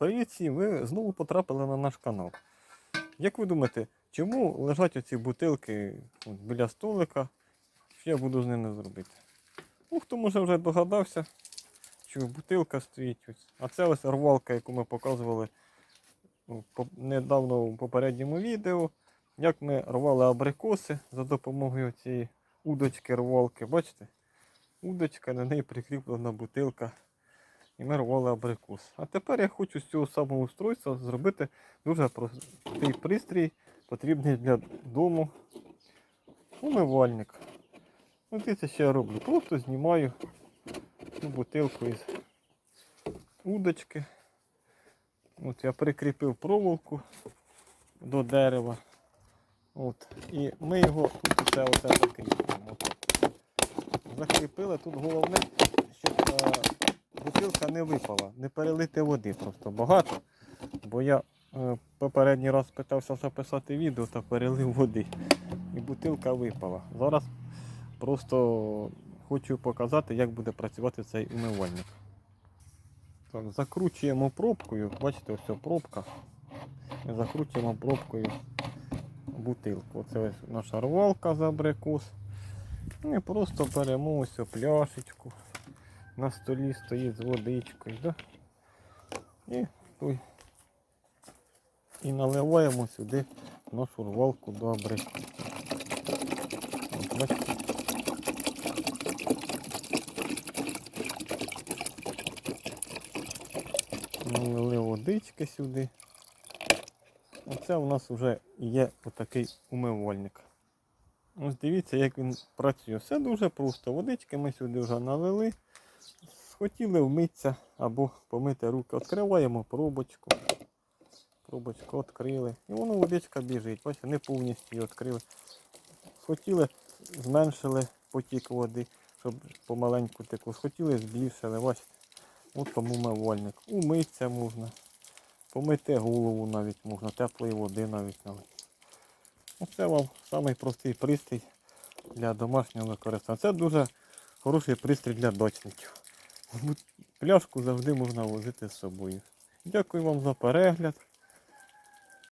Привіт! Ви знову потрапили на наш канал. Як ви думаєте, чому лежать оці бутилки біля столика? Що я буду з ними зробити? Ну, хто може вже догадався, що бутилка стоїть ось. А це ось рвалка, яку ми показували недавно у попередньому відео. Як ми рвали абрикоси за допомогою цієї удочки рвалки. Бачите? Удочка, на неї прикріплена бутилка. І ми рвали абрикос. А тепер я хочу з цього самого устройства зробити дуже простий пристрій, потрібний для дому. Умивальник. От це що я роблю. Просто знімаю цю бутилку із удочки. От я прикріпив проволоку до дерева. От. І ми його тут оце, оце закріпимо. Закріпили. Тут головне, щоб е, бутилка не випала, не перелити води просто багато. Бо я е, попередній раз питався записати відео та перелив води. І бутилка випала. Зараз просто хочу показати, як буде працювати цей умивальник. Так, закручуємо пробкою. Бачите, ось пробка. Закручуємо пробкою бутилку. Оце ось наша рвалка за абрикос. І просто беремо ось пляшечку. На столі стоїть з водичкою. Да? І, той, і наливаємо сюди нашу рвалку до абрикосу. От, бачите? Налили водички сюди. Оце у нас вже є отакий умивальник. Ось дивіться, як він працює. Все дуже просто. Водички ми сюди вже налили. Хотіли вмитися або помити руки. Відкриваємо пробочку. Пробочку відкрили. І воно водичка біжить. Бачите, не повністю її відкрили. Хотіли, зменшили потік води, щоб помаленьку текло. Хотіли, збільшили. Бачите. От тому умивальник. Умитися можна. Помити голову навіть можна, теплої води навіть налити. Оце вам самий пристрій для домашнього використання. Це дуже хороший пристрій для дачників. Пляшку завжди можна возити з собою. Дякую вам за перегляд.